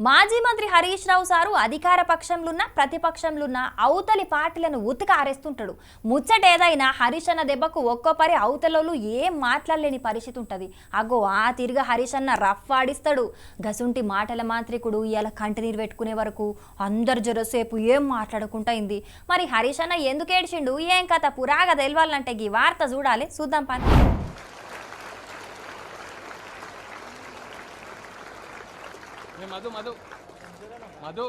మాజీ మంత్రి హరీష్ రావు సారు అధికార పక్షంలున్న ప్రతిపక్షంలున్న అవతలి పార్టీలను ఉతిక ఆరేస్తుంటాడు. ముచ్చట ఏదైనా హరీష్ అన్న దెబ్బకు ఒక్కో పరి అవతలోళ్ళు ఏం మాట్లాడలేని పరిస్థితి ఉంటుంది. అగో ఆ తిరిగి హరీష్ అన్న రఫ్ ఆడిస్తాడు. గసుంటి మాటల మాంత్రికుడు ఇలా కంటినీరు పెట్టుకునే వరకు అందరు జరసేపు ఏం మాట్లాడకుండా అయింది. మరి హరీష్ అన్న ఎందుకేడ్చిండు ఏం కథ? పురాగా తెలవాలంటే ఈ వార్త చూడాలి. చూద్దాం పని మధు మధు. మధు.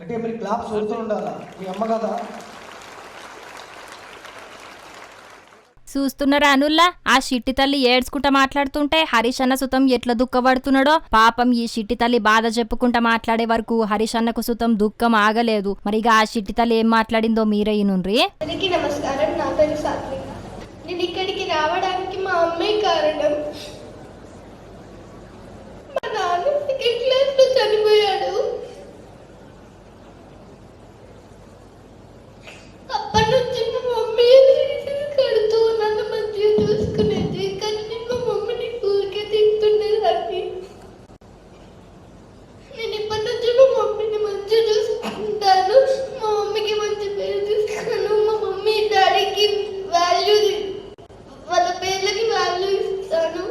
అంటే మరి క్లాప్స్ కొడుతూ ఉండాలా? మీ అమ్మ కదా. చూస్తున్నారా అనుల్లా? ఆ షిట్టి తల్లి ఏడ్చుకుంటా మాట్లాడుతుంటే హరీష్ అన్న సుతం ఎట్లా దుఃఖపడుతున్నాడో? పాపం ఈ షిట్టి తల్లి బాధ చెప్పుకుంటా మాట్లాడే వరకు హరీష్ అన్నకు సుతం దుఃఖం ఆగలేదు. మరి ఇక ఆ షిట్టి తల్లి ఏం మాట్లాడిందో మీరే నుండ్రి అందరికీ నమస్కారం. నా పేరు సాత్విక. నేను ఇక్కడికి రావడానికి మా అమ్మే కారణం మా నాన్న సెకండ్ క్లాస్లో చనిపోయాడు అప్పటి నుంచి మా మమ్మీ కడుతూ నన్ను మంచిగా చూసుకునేది కానీ నేను మా మమ్మీని ఊరికే తింటుండేదాన్ని నేను ఇప్పటి నుంచి మా మమ్మీని మంచిగా చూసుకుంటాను మా మమ్మీకి మంచి పేరు తీసుకున్నాను మా మమ్మీ డాడీకి వాల్యూ వాళ్ళ పేర్లకి వాల్యూ ఇస్తాను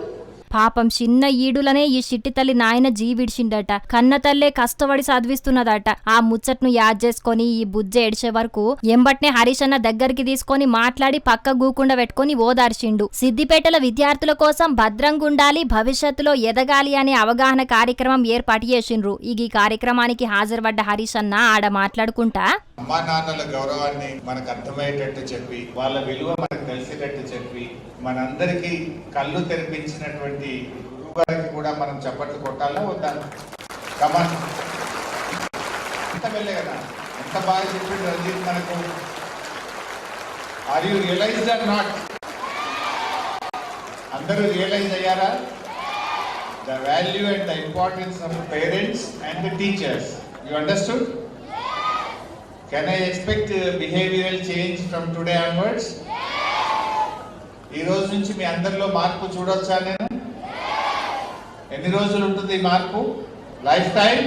పాపం చిన్న ఈడులనే ఈ షిట్టి తల్లి నాయన జీవిడిచిండట కన్న తల్లే కష్టపడి చదివిస్తున్నదట ఆ ముచ్చట్ను యాద్ చేసుకొని ఈ బుజ్జ ఏడిచే వరకు ఎంబట్నే హరీష్ అన్న దగ్గరికి తీసుకొని మాట్లాడి పక్క గూకుండా పెట్టుకొని ఓదార్చిండు. సిద్దిపేటల విద్యార్థుల కోసం భద్రంగా ఉండాలి భవిష్యత్తులో ఎదగాలి అనే అవగాహన కార్యక్రమం ఏర్పాటు చేసిండ్రు. ఈ ఈ కార్యక్రమానికి హాజరుపడ్డ హరీష్ అన్న ఆడ మాట్లాడుకుంటా అమ్మా నాన్నల గౌరవాన్ని మనకు అర్థమయ్యేటట్టు చెప్పి వాళ్ళ విలువ మనకు తెలిసేటట్టు చెప్పి మనందరికీ కళ్ళు తెరిపించినటువంటి గురువు గారికి కూడా మనం చప్పట్లు కొట్టాలా వద్దా? కమన్ ఎంత వెళ్ళే కదా? ఎంత బాగా చెప్పింది రంజిత్ మనకు? Are you realise or not అందరూ రియలైజ్ అయ్యారా? The value and the importance of parents and the teachers you understood Can I expect uh, behavioral change from today onwards? ఈ రోజు నుంచి మీ అందరిలో మార్పు చూడొచ్చా నేను? ఎన్ని రోజులు ఉంటుంది ఈ మార్పు? Life time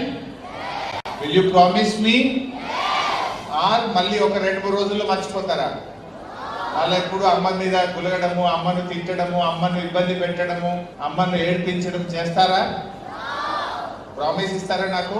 will you promise me or మళ్ళీ ఒక రెండు మూడు రోజుల్లో మర్చిపోతారా? అలా ఎప్పుడు అమ్మ మీద గులగడము అమ్మను తిట్టడము అమ్మను ఇబ్బంది పెట్టడము అమ్మను ఏడ్పించడం చేస్తారా? ప్రామిస్ ఇస్తారా నాకు?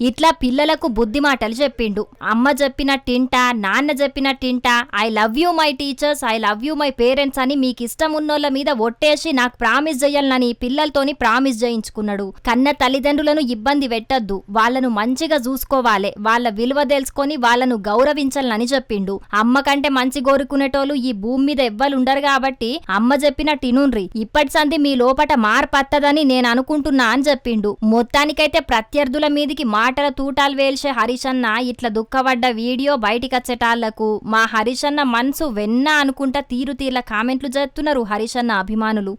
ఇట్లా పిల్లలకు బుద్ధి మాటలు చెప్పిండు. అమ్మ చెప్పిన చెప్పినట్టింటా నాన్న చెప్పిన టింటా I love you my teachers I love you my parents అని మీకు ఇష్టం ఉన్నోళ్ళ మీద ఒట్టేసి నాకు ప్రామిస్ చేయాలని పిల్లలతోని ప్రామిస్ చేయించుకున్నాడు కన్న తల్లిదండ్రులను ఇబ్బంది పెట్టద్దు. వాళ్ళను మంచిగా చూసుకోవాలి. వాళ్ళ విలువ తెలుసుకొని వాళ్ళను గౌరవించాలని చెప్పిండు. అమ్మ కంటే మంచి కోరుకునేటోళ్ళు ఈ భూమి మీద ఎవ్వరుండరు కాబట్టి అమ్మ చెప్పిన టినున్రి ఇప్పటి సంది మీ లోపట మార్పత్తదని నేను అనుకుంటున్నా అని చెప్పిండు. మొత్తానికైతే ప్రత్యర్థుల మీదికి మాటల తూటాలు వేల్చే హరిషన్న ఇట్లా దుఃఖపడ్డ వీడియో బయటికచ్చేటాళ్ళకు. మా హరిషన్న మనసు వెన్న అనుకుంటా తీరు తీర్ల కామెంట్లు చేస్తున్నారు హరిషన్న అభిమానులు.